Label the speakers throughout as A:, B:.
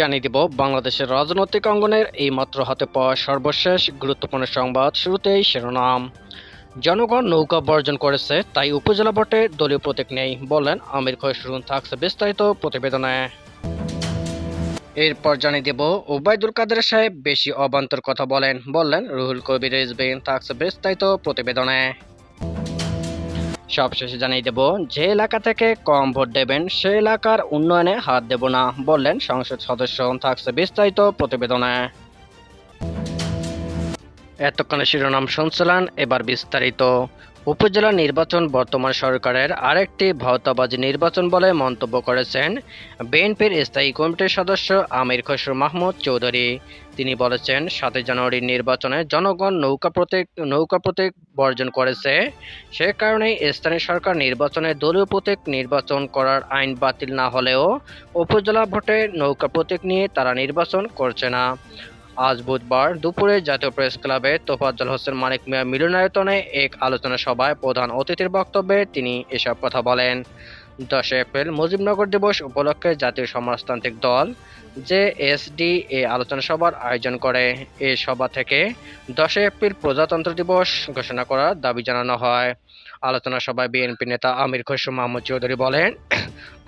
A: জানিয়ে দেব বাংলাদেশের রাজনৈতিক অঙ্গনের এই মাত্র হাতে পাওয়া সর্বশেষ গুরুত্বপূর্ণ সংবাদ শুরুতেই শিরোনাম জনগণ নৌকা বর্জন করেছে তাই উপজেলা বটে দলীয় প্রতীক নেই বলেন আমির খসরুন থাকছে বিস্তারিত প্রতিবেদনে এরপর জানিয়ে দেব ওবায়দুল কাদের সাহেব বেশি অবান্তর কথা বলেন বললেন রুহুল কবির রিজবিন থাকছে বিস্তারিত প্রতিবেদনে সবশেষে জানিয়ে দেব যে এলাকা থেকে কম ভোট দেবেন সে এলাকার উন্নয়নে হাত দেব না বললেন সংসদ সদস্য থাকছে বিস্তারিত প্রতিবেদনে এতক্ষণে শিরোনাম শুনছিলেন এবার বিস্তারিত উপজেলা নির্বাচন বর্তমান সরকারের আরেকটি ভাওতাবাজি নির্বাচন বলে মন্তব্য করেছেন বিএনপির স্থায়ী কমিটির সদস্য আমির খসরু মাহমুদ চৌধুরী তিনি বলেছেন সাতই জানুয়ারির নির্বাচনে জনগণ নৌকা প্রতীক নৌকা প্রতীক বর্জন করেছে সে কারণে স্থানীয় সরকার নির্বাচনে দলীয় প্রতীক নির্বাচন করার আইন বাতিল না হলেও উপজেলা ভোটে নৌকা প্রতীক নিয়ে তারা নির্বাচন করছে না আজ বুধবার দুপুরে জাতীয় প্রেস ক্লাবে তোফাজ্জল হোসেন মানিক মিয়া মিলনায়তনে এক আলোচনা সভায় প্রধান অতিথির বক্তব্যে তিনি এসব কথা বলেন দশ এপ্রিল মুজিবনগর দিবস উপলক্ষে জাতীয় সমাজতান্ত্রিক দল যে ডি এ আলোচনা সভার আয়োজন করে এ সভা থেকে দশ এপ্রিল প্রজাতন্ত্র দিবস ঘোষণা করার দাবি জানানো হয় আলোচনা সভায় বিএনপি নেতা আমির খসরু মাহমুদ চৌধুরী বলেন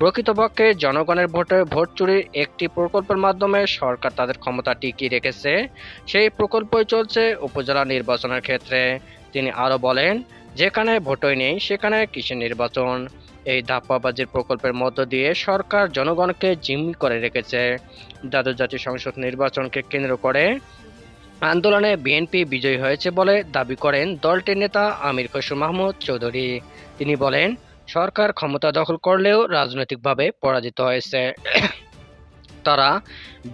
A: প্রকৃতপক্ষে জনগণের ভোটে ভোট চুরির একটি প্রকল্পের মাধ্যমে সরকার তাদের ক্ষমতা টিকিয়ে রেখেছে সেই প্রকল্পই চলছে উপজেলা নির্বাচনের ক্ষেত্রে তিনি আরও বলেন যেখানে ভোটই নেই সেখানে কৃষি নির্বাচন এই ধাপ্পাবাজির প্রকল্পের মধ্য দিয়ে সরকার জনগণকে জিম্মি করে রেখেছে দ্বাদশ জাতীয় সংসদ নির্বাচনকে কেন্দ্র করে আন্দোলনে বিএনপি বিজয়ী হয়েছে বলে দাবি করেন দলটির নেতা আমির খসরু মাহমুদ চৌধুরী তিনি বলেন সরকার ক্ষমতা দখল করলেও রাজনৈতিকভাবে পরাজিত হয়েছে তারা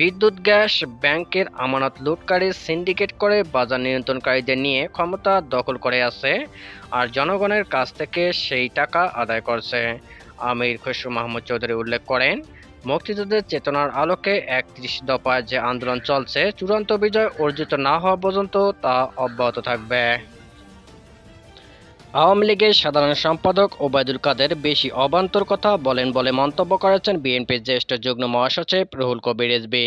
A: বিদ্যুৎ গ্যাস ব্যাংকের আমানত লুটকারী সিন্ডিকেট করে বাজার নিয়ন্ত্রণকারীদের নিয়ে ক্ষমতা দখল করে আছে আর জনগণের কাছ থেকে সেই টাকা আদায় করছে আমির খসরু মাহমুদ চৌধুরী উল্লেখ করেন মুক্তিযুদ্ধের চেতনার আলোকে একত্রিশ দফায় যে আন্দোলন চলছে চূড়ান্ত বিজয় অর্জিত না হওয়া পর্যন্ত তা অব্যাহত থাকবে আওয়ামী লীগের সাধারণ সম্পাদক ওবায়দুল কাদের বেশি অবান্তর কথা বলেন বলে মন্তব্য করেছেন বিএনপির জ্যেষ্ঠ যুগ্ম মহাসচিব রুহুল কবির রেজবি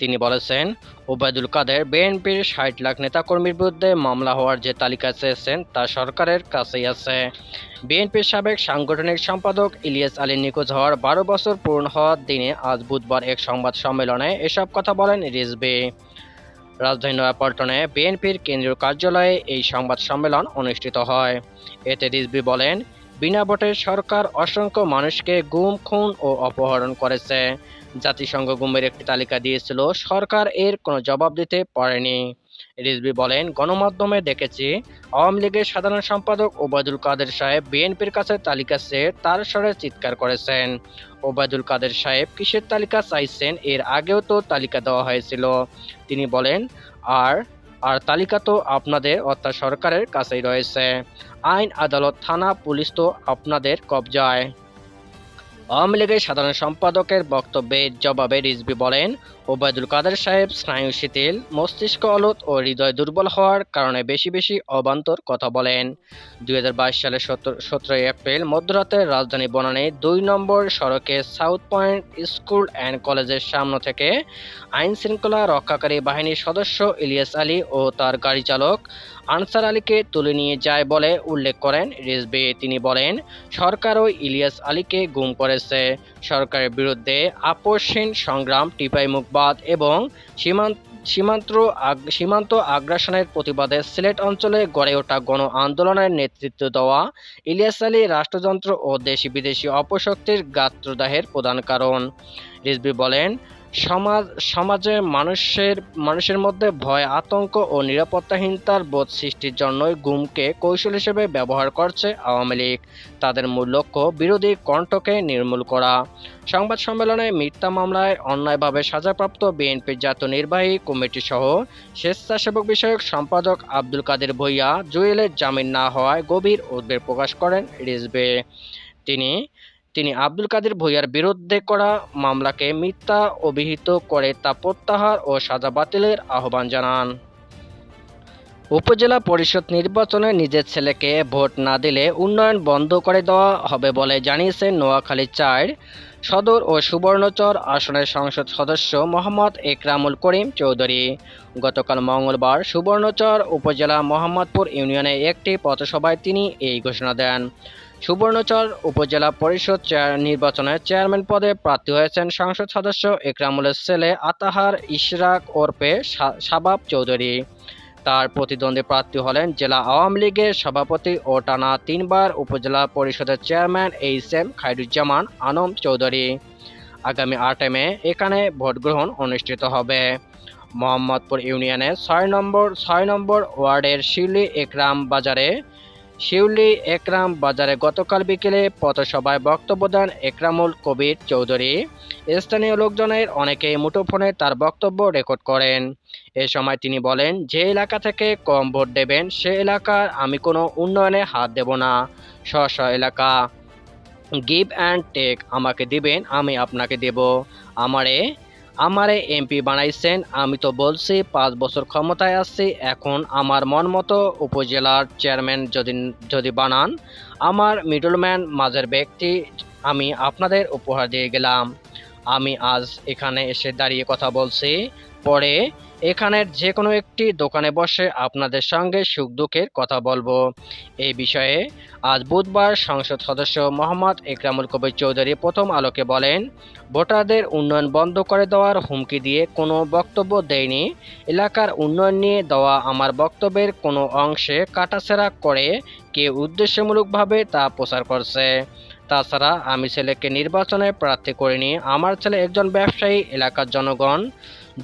A: তিনি বলেছেন ওবায়দুল কাদের বিএনপির ষাট লাখ নেতাকর্মীর বিরুদ্ধে মামলা হওয়ার যে তালিকা চেয়েছেন তা সরকারের কাছেই আছে বিএনপির সাবেক সাংগঠনিক সম্পাদক ইলিয়াস আলী নিখোঁজ হওয়ার বারো বছর পূর্ণ হওয়ার দিনে আজ বুধবার এক সংবাদ সম্মেলনে এসব কথা বলেন রিজবি রাজধানী নয়াপল্টনে বিএনপির কেন্দ্রীয় কার্যালয়ে এই সংবাদ সম্মেলন অনুষ্ঠিত হয় এতে রিজবি বলেন বিনা ভোটে সরকার অসংখ্য মানুষকে গুম খুন ও অপহরণ করেছে জাতিসংঘ গুমের একটি তালিকা দিয়েছিল সরকার এর কোনো জবাব দিতে পারেনি রিজভি বলেন গণমাধ্যমে দেখেছি আওয়ামী লীগের সাধারণ সম্পাদক ওবায়দুল কাদের সাহেব বিএনপির কাছে তালিকা চেয়ে তার স্বরে চিৎকার করেছেন ওবায়দুল কাদের সাহেব কিসের তালিকা চাইছেন এর আগেও তো তালিকা দেওয়া হয়েছিল তিনি বলেন আর আর তালিকা তো আপনাদের অর্থাৎ সরকারের কাছেই রয়েছে আইন আদালত থানা পুলিশ তো আপনাদের কবজায় আওয়ামী লীগের সাধারণ সম্পাদকের বক্তব্যের জবাবে রিজবি বলেন ওবায়দুল কাদের সাহেব স্নায়ু শিথিল মস্তিষ্ক অলত ও হৃদয় দুর্বল হওয়ার কারণে বেশি বেশি অবান্তর কথা বলেন দুই সালের সতেরোই এপ্রিল মধ্যরাতে রাজধানী বনানে দুই নম্বর সড়কে সাউথ পয়েন্ট স্কুল অ্যান্ড কলেজের সামনে থেকে আইন শৃঙ্খলা রক্ষাকারী বাহিনীর সদস্য ইলিয়াস আলী ও তার গাড়ি চালক আনসার আলীকে তুলে নিয়ে যায় বলে উল্লেখ করেন রিজবে তিনি বলেন সরকারও ইলিয়াস আলীকে গুম করেছে সরকারের বিরুদ্ধে আপোষহীন সংগ্রাম টিপাইমুখ বাদ এবং সীমান্ত সীমান্ত সীমান্ত আগ্রাসনের প্রতিবাদে সিলেট অঞ্চলে গড়ে ওঠা গণ আন্দোলনের নেতৃত্ব দেওয়া ইলিয়াস আলী রাষ্ট্রযন্ত্র ও দেশি বিদেশি অপশক্তির গাত্রদাহের প্রধান কারণ রিজবি বলেন সমাজ সমাজে মানুষের মানুষের মধ্যে ভয় আতঙ্ক ও নিরাপত্তাহীনতার বোধ সৃষ্টির জন্যই গুমকে কৌশল হিসেবে ব্যবহার করছে আওয়ামী লীগ তাদের মূল লক্ষ্য বিরোধী কণ্ঠকে নির্মূল করা সংবাদ সম্মেলনে মিথ্যা মামলায় অন্যায়ভাবে সাজাপ্রাপ্ত বিএনপির জাতীয় নির্বাহী কমিটি সহ স্বেচ্ছাসেবক বিষয়ক সম্পাদক আব্দুল কাদের ভৈয়া জুয়েলের জামিন না হওয়ায় গভীর উদ্বেগ প্রকাশ করেন রিজবে তিনি তিনি আব্দুল কাদের ভুইয়ার বিরুদ্ধে করা মামলাকে মিথ্যা অভিহিত করে তা প্রত্যাহার ও সাজা বাতিলের আহ্বান জানান উপজেলা পরিষদ নির্বাচনে নিজের ছেলেকে ভোট না দিলে উন্নয়ন বন্ধ করে দেওয়া হবে বলে জানিয়েছেন নোয়াখালী চার সদর ও সুবর্ণচর আসনের সংসদ সদস্য মোহাম্মদ একরামুল করিম চৌধুরী গতকাল মঙ্গলবার সুবর্ণচর উপজেলা মোহাম্মদপুর ইউনিয়নে একটি পথসভায় তিনি এই ঘোষণা দেন সুবর্ণচর উপজেলা পরিষদ নির্বাচনে চেয়ারম্যান পদে প্রার্থী হয়েছেন সংসদ সদস্য একরামুলের ছেলে আতাহার ইশরাক ওরপে সাবাব চৌধুরী তার প্রতিদ্বন্দ্বী প্রার্থী হলেন জেলা আওয়ামী লীগের সভাপতি ও টানা তিনবার উপজেলা পরিষদের chairman H M Khairuzzaman Anam Chowdhury আগামী আট মে এখানে ভোটগ্রহণ অনুষ্ঠিত হবে মোহাম্মদপুর ইউনিয়নের ছয় নম্বর ছয় নম্বর ওয়ার্ডের শিউলি একরাম বাজারে শিউলি একরাম বাজারে গতকাল বিকেলে পথসভায় বক্তব্য দেন একরামুল কবির চৌধুরী স্থানীয় লোকজনের অনেকেই মুঠোফোনে তার বক্তব্য রেকর্ড করেন এ সময় তিনি বলেন যে এলাকা থেকে কম ভোট দেবেন সে এলাকার আমি কোনো উন্নয়নে হাত দেব না স্ব এলাকা গিভ অ্যান্ড টেক আমাকে দিবেন আমি আপনাকে দেব আমারে আমারে এমপি বানাইছেন আমি তো বলছি পাঁচ বছর ক্ষমতায় আসছি এখন আমার মন মতো উপজেলার চেয়ারম্যান যদি যদি বানান আমার মিডলম্যান মাঝের ব্যক্তি আমি আপনাদের উপহার দিয়ে গেলাম আমি আজ এখানে এসে দাঁড়িয়ে কথা বলছি পরে এখানের যে কোনো একটি দোকানে বসে আপনাদের সঙ্গে সুখ দুঃখের কথা বলবো এই বিষয়ে আজ বুধবার সংসদ সদস্য মোহাম্মদ একরামুল কবির চৌধুরী প্রথম আলোকে বলেন ভোটারদের উন্নয়ন বন্ধ করে দেওয়ার হুমকি দিয়ে কোনো বক্তব্য দেয়নি এলাকার উন্নয়ন নিয়ে দেওয়া আমার বক্তব্যের কোনো অংশে কাটাছেড়া করে কে উদ্দেশ্যমূলকভাবে তা প্রচার করছে তাছাড়া আমি ছেলেকে নির্বাচনে প্রার্থী করিনি আমার ছেলে একজন ব্যবসায়ী এলাকার জনগণ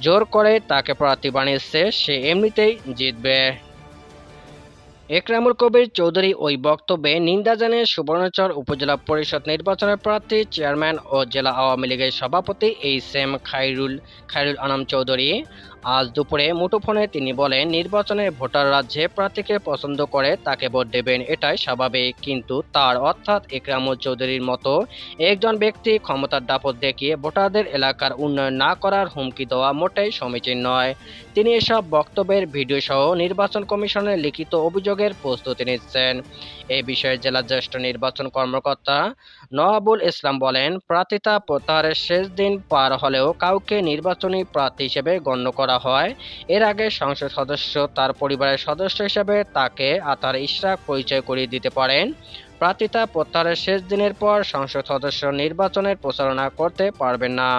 A: জোর করে তাকে প্রার্থী বানিয়েছে সে এমনিতেই জিতবে একরামুল কবির চৌধুরী ওই বক্তব্যে নিন্দা জানিয়ে সুবর্ণচর উপজেলা পরিষদ নির্বাচনের প্রার্থী চেয়ারম্যান ও জেলা আওয়ামী লীগের সভাপতি এইচ এম খাইরুল খাইরুল আনাম চৌধুরী আজ দুপুরে মুঠোফোনে তিনি বলেন নির্বাচনে ভোটাররা যে প্রার্থীকে পছন্দ করে তাকে ভোট দেবেন এটাই স্বাভাবিক কিন্তু তার অর্থাৎ একরামুল চৌধুরীর মতো একজন ব্যক্তি ক্ষমতার দাপট দেখিয়ে ভোটারদের এলাকার উন্নয়ন না করার হুমকি দেওয়া মোটেই সমীচীন নয় তিনি এসব বক্তব্যের ভিডিও সহ নির্বাচন কমিশনের লিখিত অভিযোগ নিয়োগের প্রস্তুতি নিচ্ছেন এ বিষয়ে জেলা জ্যেষ্ঠ নির্বাচন কর্মকর্তা নহাবুল ইসলাম বলেন প্রার্থিতা প্রত্যাহারের শেষ দিন পার হলেও কাউকে নির্বাচনী প্রার্থী হিসেবে গণ্য করা হয় এর আগে সংসদ সদস্য তার পরিবারের সদস্য হিসেবে তাকে আতার ইশরাক পরিচয় করিয়ে দিতে পারেন প্রার্থিতা প্রত্যাহারের শেষ দিনের পর সংসদ সদস্য নির্বাচনের প্রচারণা করতে পারবেন না